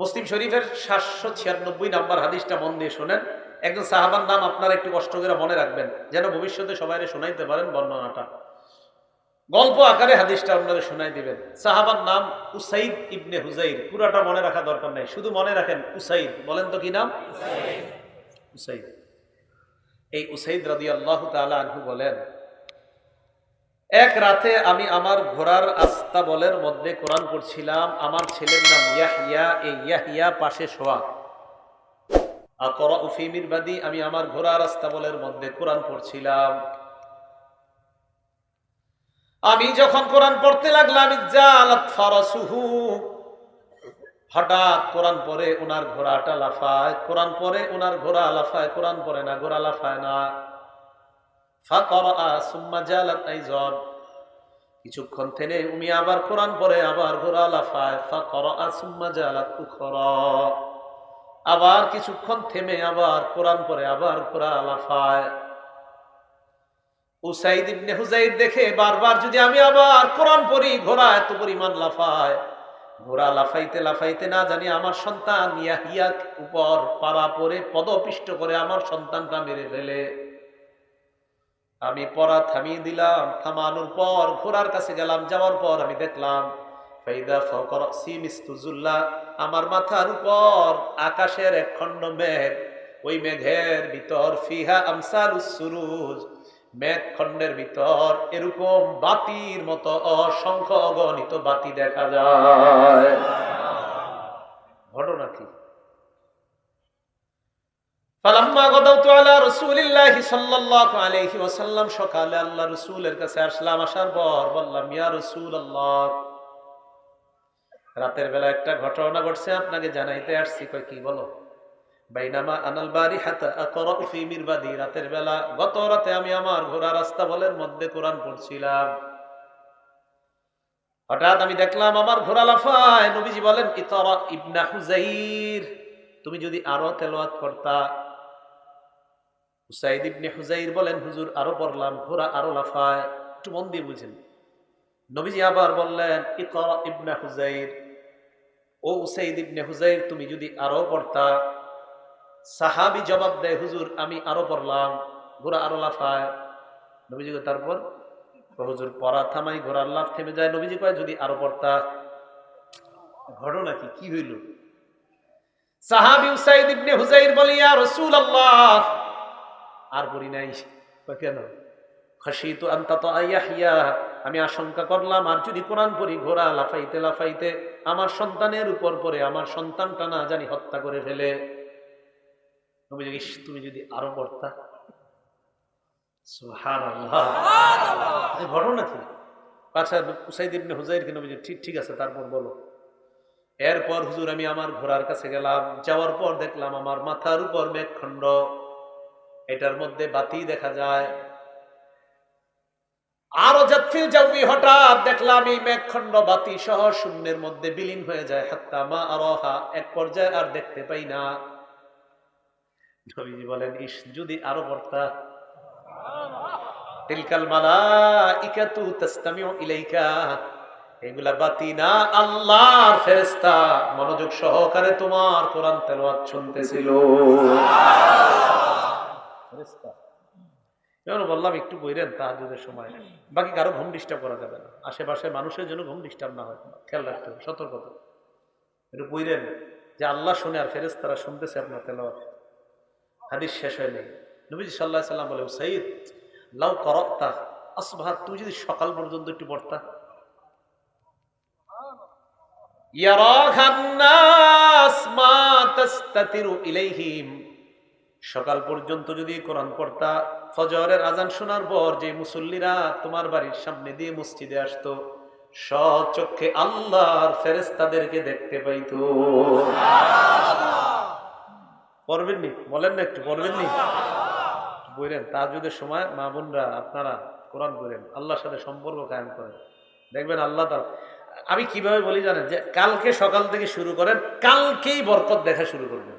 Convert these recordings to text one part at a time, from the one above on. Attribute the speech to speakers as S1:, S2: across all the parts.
S1: মুসলিম শরীফের সাতশো ছিয়ানব্বই নাম্বার হাদিসটা মন দিয়ে শোনেন। একজন সাহাবার নাম আপনারা একটু কষ্ট করে মনে রাখবেন, যেন ভবিষ্যতে সবাই শোনাইতে পারেন বর্ণনাটা। গল্প আকারে হাদিসটা আপনারা শোনাই দিবেন। সাহাবার নাম উসাইদ ইবনে হুজাইর পুরাটা মনে রাখা দরকার নাই, শুধু মনে রাখেন উসাইদ। বলেন তো কি নাম? উসাইদ। এই উসাইদ রাদি আল্লাহ তালা আনহু বলেন এক রাতে আমি আমার ঘোড়ার আস্তাবলের মধ্যে কোরআন পড়ছিলাম, আমার ছেলের নাম ইয়াহিয়া এই ইয়াহিয়া পাশে শোয়া। আকরা উফিমির বাদী আমি আমার ঘোড়ার আস্তাবলের মধ্যে কোরআন পড়ছিলাম। আমি যখন কোরআন পড়তে লাগলাম হঠাৎ কোরআন পরে ওনার ঘোড়াটা লাফায়, কোরআন পরে ওনার ঘোড়া লাফায়, কোরআন পরে না, ঘোড়া লাফায় না। কিছুক্ষণ থেনে উমি আবার কোরআন পরে আবার ঘোড়া লাফায় আবার কিছুক্ষণ থেমে আবার কোরআন পরে আবার ঘোড়া লাফায়। উসাইদ দেখে বারবার যদি আমি আবার কোরআন পড়ি, ঘোড়া এত পরিমাণ লাফায়। ঘোড়া লাফাইতে লাফাইতে না জানি আমার সন্তান ইয়াহিয়া উপর পাড়া পরে পদপিষ্ট করে আমার সন্তানটা মেরে ফেলে। আমি পড়া থামিয়ে দিলাম, থামানোর পর ঘোড়ার কাছে গেলাম, যাওয়ার পর আমি দেখলাম আমার মাথার উপর আকাশের এক খণ্ড মেঘ, ওই মেঘের ভিতর ফিহা আমসাল সুরুজ, মেঘ খণ্ডের ভিতর এরকম বাতির মতো অসংখ্য অগণিত বাতি দেখা যায়। ঘটনা কি? রাতের বেলা একটা ঘটনা ঘটছে, আপনাকে জানাইতে আসছি কি বলো? বাইনামা আনাল রাতের বেলা, গত রাতে আমি আমার ঘোড়া রাস্তা বলের মধ্যে কোরআন পড়ছিলাম। হঠাৎ আমি দেখলাম, আমার ঘোড়া লাফায়। নবীজি বলেন, ইতরা ইবনা হুজাইর, তুমি যদি আরও তেলাওয়াত করতা হুসাইদ ইবনে হুজাইর বলেন, হুজুর, আরও পড়লাম, ঘোড়া আরও লাফায়। একটু মন দিয়ে বুঝেন। নবীজি আবার বললেন, ইকরা ইবনা হুজাইর ও উসাইদ ইবনে হুজাইর তুমি যদি আরও পড়তা? সাহাবি জবাব দেয়, হুজুর, আমি আরও পড়লাম, ঘোড়া আরও লাফায়। নবীজি তারপর? হুজুর, পড়া থামাই, ঘোড়ার লাফ থেমে যায়। নবীজি কয়, যদি আরও পড়তা? ঘটনা কি? কি হইল? সাহাবি উসাইদ ইবনে হুজাইর বলি, ইয়া রাসূলুল্লাহ! আর পড়ি নাই। কেন? খাসিতু আনতাত আয়াহিয়া আমি আশঙ্কা করলাম আর যদি কোরআন পড়ি ঘোড়া লাফাইতে লাফাইতে আমার সন্তানের উপর পরে আমার সন্তানটা না জানি হত্যা করে ফেলে। বলে, ইস, তুমি যদি আরও পড়তা। ঘটনা কি? আচ্ছা উসাইদ ইবনে হুজাইর কে নবী বলে, ঠিক ঠিক আছে তারপর বলো। এরপর হুজুর আমি আমার ঘোড়ার কাছে গেলাম যাওয়ার পর দেখলাম আমার মাথার উপর মেঘখণ্ড। এটার মধ্যে বাতি দেখা যায়। আরও জাতফিল যাবি হঠাৎ দেখলাম, এই মেঘখণ্ড বাতি সহ শূন্যের মধ্যে বিলীন হয়ে যায়। হাত্তা মা আরহা, এক পর্যায়ে আর দেখতে পাই না। নবীজি বলেন ইস যদি আরও পড়তা তিলকাল মালাইকাতু তাসতামিউ ইলাইকা এগুলা বাতি না আল্লাহর ফেরেশতা। মনোযোগ সহকারে তোমার কোরআন তেলাওয়াত শুনতেছিল। ফেরেশতা এবার বললাম একটু বইরেন তাহাজুদের সময়। বাকি কারও ঘুম ডিস্টার্ব করা যাবে না। আশেপাশে মানুষের জন্য ঘুম ডিস্টার্ব না হয়। খেয়াল রাখতে হবে সতর্কতা একটু বইরেন যে আল্লাহ শুনে আর ফেরেস তারা শুনতেছে আপনার তেল হাদিস শেষ হয়নি নবীজি সাল্লাহ সাল্লাম বলে সঈদ লাউ করত্তা আসবাহাত তুই যদি সকাল পর্যন্ত একটু পড়তা? ইয়ারা খান্নাস ইলাইহিম। সকাল পর্যন্ত যদি কোরআন পড়তা, ফজরের আজান শোনার পর যে মুসল্লিরা তোমার বাড়ির সামনে দিয়ে মসজিদে আসতো সচক্ষে আল্লাহর ফেরেস্তাদেরকে দেখতে পাইতো। পড়বেননি? বলেন না একটু, পড়বেননি? বললেন তাজুদের সময় মা বোনরা, আপনারা কোরআন করেন আল্লাহর সাথে সম্পর্ক কায়েম করেন। দেখবেন আল্লাহ তার আমি কীভাবে বলি জানেন যে, কালকে সকাল থেকে শুরু করেন, কালকেই বরকত দেখা শুরু করবেন।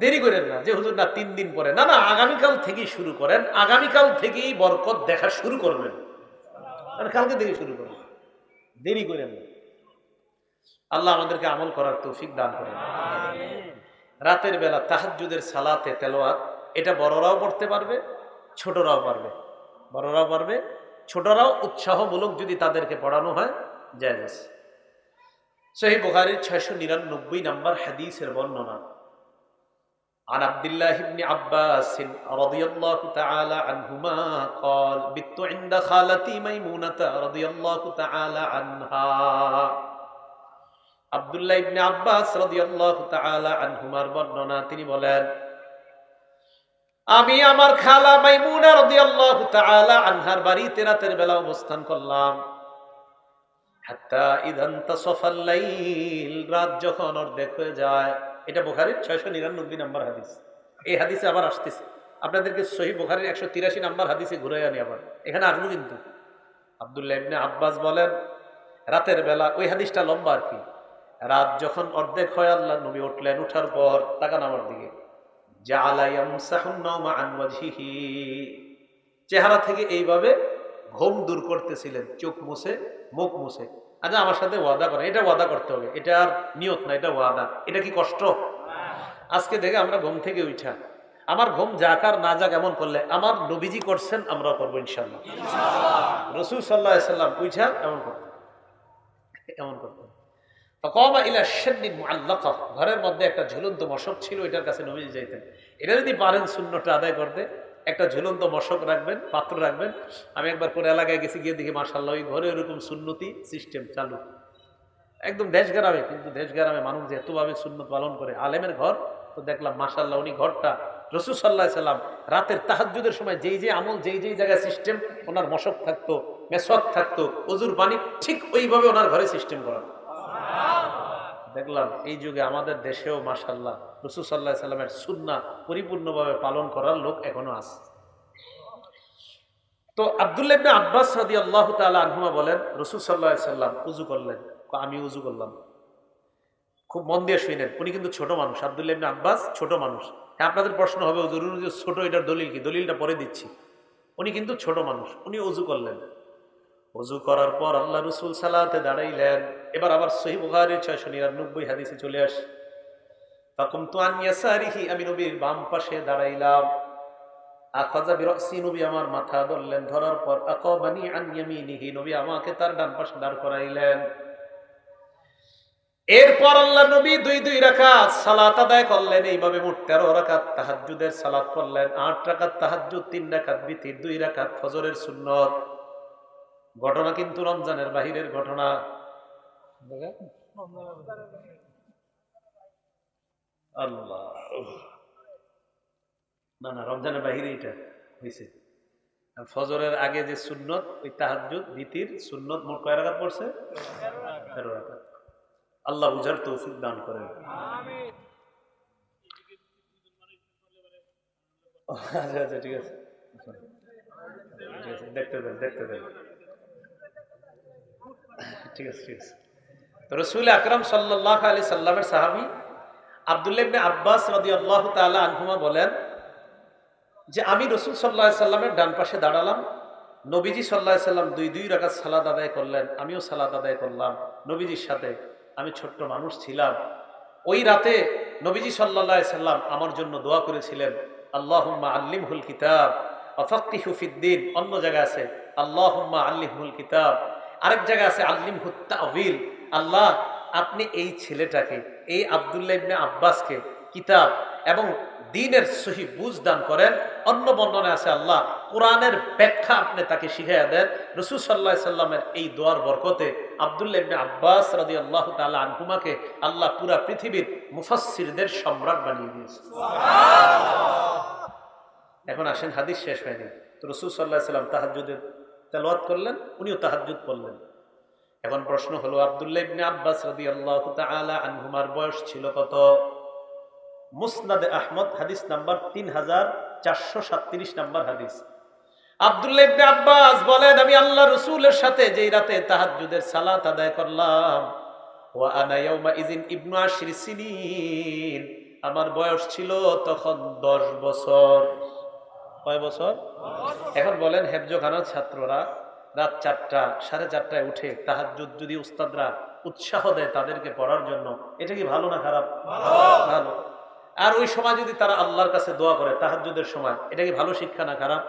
S1: দেরি করেন না, যে হুজুর না তিন দিন পরে। না না, আগামীকাল থেকেই শুরু করেন, আগামীকাল থেকেই বরকত দেখা শুরু করবেন। কালকে থেকে শুরু করবেন। দেরি করেন না। আল্লাহ আমাদেরকে আমল করার তৌফিক দান করেন। রাতের বেলা তাহাজ্জুদের সালাতে তেলোয়াত এটা বড়রাও পড়তে পারবে, ছোটরাও পারবে। বড়রাও পারবে, ছোটরাও উৎসাহমূলক যদি তাদেরকে পড়ানো হয়, জায়েজ সহি বুখারীর ছয়শো নিরানব্বই নম্বর হাদিসের বর্ণনা। عن عبد الله بن عباس رضي الله تعالى عنهما قال بت عند خالتي ميمونة رضي الله تعالى عنها আব্দুল্লাহ ইবনে আব্বাস রাদিয়াল্লাহু তাআলা আনহুমার বর্ণনা তিনি বলেন আমি আমার খালা মাইমুনা রাদিয়াল্লাহু তাআলা আনহার বাড়িতে রাতের বেলা অবস্থান করলাম হাত্তা ইদান তাসাফাল লাইল রাত যখন অর্ধেক হয়ে যায় এটা বুখারীর 699 নম্বর হাদিস। এই হাদিসে আবার আসতেছে। আপনাদেরকে সহি বুখারীর 183 নম্বর হাদিসে ঘুরে আনি আবার। এখানে আসব কিন্তু। আব্দুল্লাহ ইবনে আব্বাস বলেন, রাতের বেলা, ওই হাদিসটা লম্বা আর কি। রাত যখন অর্ধেক হয়, আল্লাহ নবী উঠলেন, উঠার পর তাকান আমার দিকে। চেহারা থেকে এইভাবে ঘুম দূর করতেছিলেন, চোখ মুছে, মুখ মুছে। আচ্ছা আমার সাথে ওয়াদা করে এটা ওয়াদা করতে হবে। এটা আর নিয়ত না, এটা ওয়াদা। এটা কি কষ্ট? আজকে দেখে আমরা ঘুম থেকে উঠা। আমার ঘুম যাক আর না যাক এমন করলে আমার নবীজি করছেন আমরা করব ইনশাল্লাহ রসুল সাল্লাহ সাল্লাম উঠা এমন করতেন এমন মুআল্লাকা। ঘরের মধ্যে একটা ঝুলন্ত মশক ছিল এটার কাছে নবীজি যাইতেন। এটা যদি পারেন শূন্যটা আদায় করতে। একটা ঝুলন্ত মশক রাখবেন পাত্র রাখবেন। আমি একবার করে এলাকায় গেছি, গিয়ে দেখি মার্শাল্লাহ ওই ঘরে এরকম সুন্নতি সিস্টেম চালু। একদম দেশ গ্রামে, কিন্তু দেশ গ্রামে মানুষ যে এতভাবে সুন্নত পালন করে, আলেমের ঘর, তো দেখলাম মার্শাল্লাহ উনি ঘরটা রসুল সাল্লাহ সাল্লাম রাতের তাহাজুদের সময় যেই যে আমল, যেই যেই জায়গায় সিস্টেম ওনার মশক থাকতো মেসক থাকতো অজুর পানি, ঠিক ওইভাবে ওনার ঘরে সিস্টেম করা। দেখলাম এই যুগে আমাদের দেশেও মাসাল্লাহ রসুল সাল্লাহ সাল্লামের সুন্না পরিপূর্ণভাবে পালন করার লোক এখনও আছে। তো আবদুল্লাহ আব্বাস রাদি আল্লাহ তালা বলেন, রসুল সাল্লাহ সাল্লাম উজু করলেন। আমি উজু করলাম। খুব মন দিয়ে শুনেন উনি কিন্তু ছোট মানুষ। আবদুল্লাহ ইবনে আব্বাস ছোট মানুষ। হ্যাঁ আপনাদের প্রশ্ন হবে যে ছোট, এটার দলিল কি? দলিলটা পরে দিচ্ছি। উনি কিন্তু ছোট মানুষ। উনি উজু করলেন। অজু করার পর আল্লাহ রসুল সালাতে দাঁড়াইলেন। এবার আবার সহি বুহারের হাদিসে চলে আস। তখন তো আনিয়াসারিহি আমি নবীর বাম পাশে দাঁড়াইলাম। আখাজা বিরক্সি নবী আমার মাথা ধরলেন, ধরার পর আকবানি আনিয়ামিনিহি নবী আমাকে তার ডান পাশে দাঁড় করাইলেন। এরপর আল্লাহ নবী দুই দুই রাকাত সালাত আদায় করলেন, এইভাবে মোট তেরো রাকাত তাহাজ্জুদের সালাত করলেন। আট রাকাত তাহাজ্জুদ, তিন রাকাত বিতির, দুই রাকাত ফজরের সুন্নত। ঘটনা কিন্তু রমজানের বাহিরের ঘটনা। আল্লাহ। না না, রমজানের বাহিরে এটা হয়েছে। ফজরের আগে যে সুন্নত, ওই তাহাজুদ ভীতির সুন্নত মোট কয় পড়ছে? তেরো আল্লাহ বুঝার তৌফিক দান করেন। আচ্ছা আচ্ছা ঠিক আছে, দেখতে দেন দেখতে দেন। ঠিক আছে ঠিক আছে। তো রসুল আকরম সাল্লাহ আলি সাল্লামের সাহাবি আবদুল্লাহ ইবনে আব্বাস রদি আল্লাহ তালা আনহুমা বলেন যে আমি রসুল সাল্লাহ সাল্লামের ডান পাশে দাঁড়ালাম, নবীজি সাল্লাহ সাল্লাম দুই দুই রাখাত সালাদ আদায় করলেন, আমিও সালাদ আদায় করলাম নবীজির সাথে, আমি ছোট্ট মানুষ ছিলাম। ওই রাতে নবীজি সাল্লাহ সাল্লাম আমার জন্য দোয়া করেছিলেন, আল্লাহুম্মা আল্লিমহুল কিতাব অফাক্তিহুফিদ্দিন অন্য জায়গায় আছে, আল্লাহুম্মা আল্লিমহুল কিতাব। আরেক জায়গায় আছে আল্লিম হুত্তাউল আল্লাহ আপনি এই ছেলেটাকে এই আবদুল্লাহ ইবনে আব্বাসকে কিতাব এবং দিনের সহি বুঝ দান করেন। অন্য বর্ণনে আছে আল্লাহ কোরআনের ব্যাখ্যা আপনি তাকে শিখাইয়া দেন। রসুল সাল্লাহ সাল্লামের এই দোয়ার বরকতে আবদুল্লাহ ইবনে আব্বাস রাদি আল্লাহ তালা আনহুমাকে আল্লাহ পুরা পৃথিবীর মুফাসসিরদের সম্রাট বানিয়ে দিয়েছে। এখন আসেন হাদিস শেষ হয়নি। তো রসুল সাল্লাহ সাল্লাম তাহাজুদের তেলাওয়াত করলেন, উনিও তাহাজুদ পড়লেন। এখন প্রশ্ন হলো, আবদুল্লাহ ইবনে আব্বাস রাদিয়াল্লাহু তাআলা আনহুমার বয়স ছিল কত? মুসনাদে আহমদ, হাদিস নাম্বার 3437 নাম্বার হাদিস। আবদুল্লাহ ইবনে আব্বাস বলেন, আমি আল্লাহ রাসূলের সাথে যেই রাতে তাহাজ্জুদের সালাত আদায় করলাম ইযিন ইবনু আমার বয়স ছিল তখন 10 বছর। কয় বছর? এখন বলেন হেফজখানার ছাত্ররা রাত চারটা সাড়ে চারটায় উঠে তাহার যদি উস্তাদরা উৎসাহ দেয় তাদেরকে পড়ার জন্য এটা কি ভালো না খারাপ? ভালো। আর ওই সময় যদি তারা আল্লাহর কাছে দোয়া করে তাহাজ্জুদের সময় এটা কি ভালো শিক্ষা না খারাপ?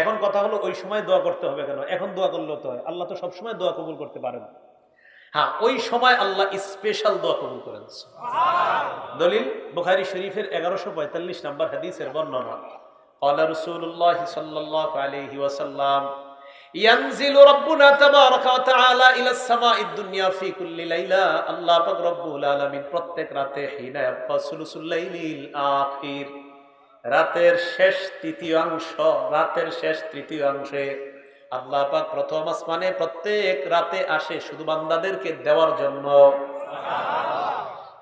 S1: এখন কথা হলো ওই সময় দোয়া করতে হবে কেন? এখন দোয়া করলেও তো হয়। আল্লাহ তো সবসময় দোয়া কবুল করতে পারেন হ্যাঁ ওই সময় আল্লাহ স্পেশাল দোয়া কবুল করেন। দলিল বুখারী শরীফের এগারোশো পঁয়তাল্লিশ নম্বর হাদিসের বর্ণনা। قال رسول الله صلى الله عليه وسلم ينزل ربنا تبارك وتعالى الى السماء الدنيا في كل ليله الله পাক রব্বুল আলামিন প্রত্যেক রাতে হিনা ইয়াবকা সুলুসুল লাইলিল আখির রাতের শেষ তৃতীয়াংশ রাতের শেষ তৃতীয়াংশে আল্লাহ পাক প্রথম আসমানে প্রত্যেক রাতে আসে শুধু বান্দাদেরকে দেওয়ার জন্য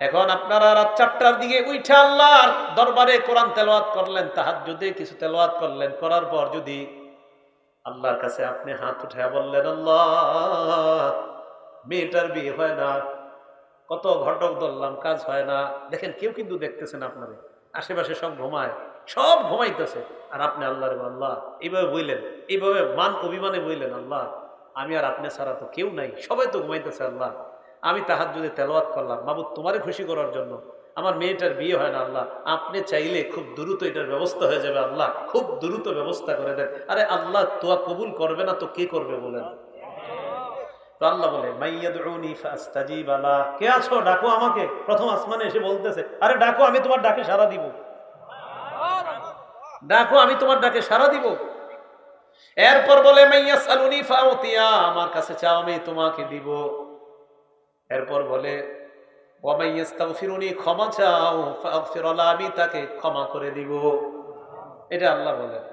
S1: এখন আপনারা রাত চারটার দিকে উঠে আল্লাহর দরবারে কোরআন তেলাওয়াত করলেন তাহার যদি কিছু তেলাওয়াত করলেন, করার পর যদি আল্লাহর কাছে আপনি হাত উঠে বললেন, আল্লাহ, মেয়েটার বিয়ে হয় না, কত ঘটক ধরলাম, কাজ হয় না। দেখেন, কেউ কিন্তু দেখতেছেন আপনারে। আশেপাশে সব ঘুমায়, সব ঘুমাইতেছে। আর আপনি আল্লাহর আল্লাহ, এইভাবে বইলেন, এইভাবে মান অভিমানে বইলেন, আল্লাহ, আমি আর আপনি ছাড়া তো কেউ নাই, সবাই তো ঘুমাইতেছে, আল্লাহ। আমি তাহার যদি তেলাওয়াত করলাম। বাবু, তোমারে খুশি করার জন্য। আমার মেয়েটার বিয়ে হয় না, আল্লাহ। আপনি চাইলে খুব দ্রুত এটার ব্যবস্থা হয়ে যাবে, আল্লাহ। খুব দ্রুত ব্যবস্থা করে দেন। আরে, আল্লাহ তোয়া কবুল করবে না তো কে করবে বলে আমার কাছে চাও, আমি তোমাকে দিব। এরপর বলে ক্ষমা চাও আমি তাকে ক্ষমা করে দিব। এটা আল্লাহ বলেন।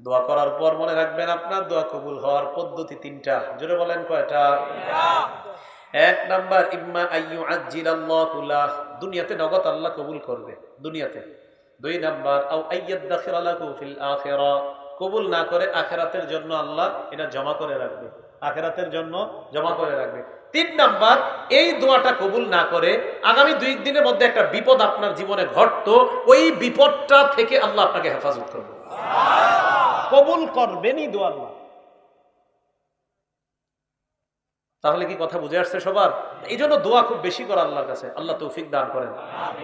S1: দোয়া করার পর মনে রাখবেন আপনার দোয়া কবুল হওয়ার পদ্ধতি তিনটা। জোরে বলেন কয়টা? এক নাম্বার, ইম্মা আইয়ু আজিলাল্লাহু লাহ। দুনিয়াতে নগদ আল্লাহ কবুল করবে, দুনিয়াতে। দুই নাম্বার, আও লাহু ফিল আখিরা। কবুল না করে আখেরাতের জন্য আল্লাহ এটা জমা করে রাখবে। আখেরাতের জন্য জমা করে রাখবে। তিন নাম্বার, এই দোয়াটা কবুল না করে আগামী দুই দিনের মধ্যে একটা বিপদ আপনার জীবনে ঘটতো, ওই বিপদটা থেকে আল্লাহ আপনাকে হেফাজত করবে। কবুল করবেনই দোয়া আল্লাহ। তাহলে কি কথা বুঝে আসছে সবার? এই জন্য দোয়া খুব বেশি করে আল্লাহর কাছে। আল্লাহ তৌফিক দান করেন।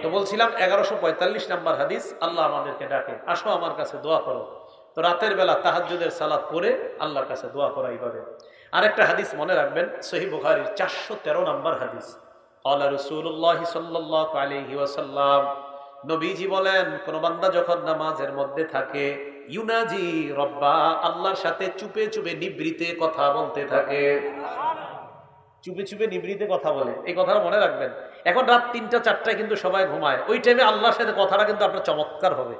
S1: তো বলছিলাম এগারোশো পঁয়তাল্লিশ নাম্বার হাদিস, আল্লাহ আমাদেরকে ডাকে, আসো আমার কাছে দোয়া করো। তো রাতের বেলা তাহাজ্জুদের সালাত পড়ে আল্লাহর কাছে দোয়া করা এইভাবে আরেকটা হাদিস মনে রাখবেন সহি বুখারির চারশো তেরো নম্বর হাদিস। আল্লাহ রসুল্লাহ সাল্লাহ নবীজি বলেন, কোন বান্দা যখন নামাজের মধ্যে থাকে, ইউনাজি রব্বা, আল্লাহর সাথে চুপে চুপে নিবৃতে কথা বলতে থাকে। চুপে চুপে নিবৃতে কথা বলে। এই কথাটা মনে রাখবেন, এখন রাত তিনটা, চারটায় কিন্তু সবাই ঘুমায়। ওই টাইমে আল্লাহর সাথে কথাটা কিন্তু আপনার চমৎকার হবে।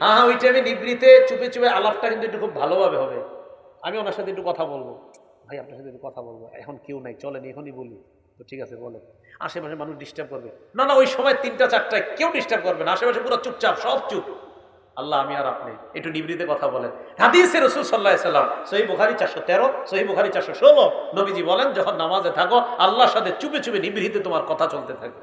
S1: হ্যাঁ হ্যাঁ ওই টাইমে নিবৃতে, চুপে চুপে আলাপটা কিন্তু একটু খুব ভালোভাবে হবে। আমি ওনার সাথে একটু কথা বলব। ভাই, আপনার সাথে একটু কথা বলব। এখন কেউ নাই, চলেন, এখনই বলি। তো ঠিক আছে, বলেন। আশেপাশে মানুষ ডিস্টার্ব করবে। না না, ওই সময় তিনটা, চারটায় কেউ ডিস্টার্ব করবে না। আশেপাশে পুরো চুপচাপ, সব চুপ। আল্লাহ, আমি আর আপনি একটু নিবৃতে কথা বলেন। হাদিসে রসুল সাল্লাহ সাল্লাম সহি বুখারি চারশো তেরো সহি বুখারি চারশো ষোলো, নবীজি বলেন, যখন নামাজে থাকো, আল্লাহর সাথে চুপে চুপে নিবৃতে তোমার কথা চলতে থাকে।